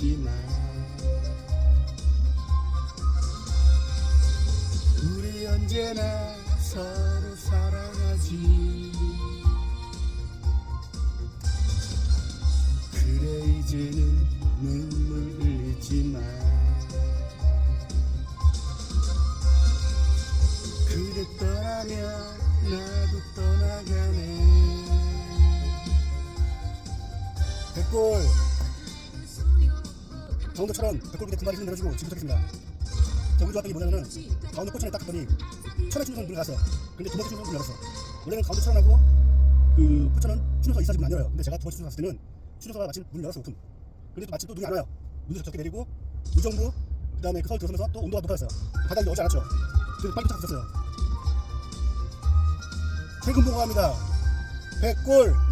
있지만 우리 언제나 서로 사랑하지. 그래 이제는 눈물 흘리지만 그래 떠나면 나도 떠나가네. 백골 강원도처럼 백골부대 두 마리 힘 내려주고 지금 자 우리 좋았던 게 뭐냐면은 강원도 포천에 딱 갔더니 천에 충성 문을 갔어 근데 두 번째 충성 문을 열었어. 원래는 강원도 천안하고 그 포천은 충성서 24시 문안 열어요. 근데 제가 두 번째 충성 갔을 때는 충성서가 마침 문을 열었어 오픈. 근데 또 마침 또 눈이 안 와요. 눈도 적게 내리고 의정부 그 다음에 그 서울 들어서면서 또 온도가 높아졌어요. 바닥이 오지 않았죠. 그래서 빨리 도착했었어요. 퇴근 보고합니다. 백골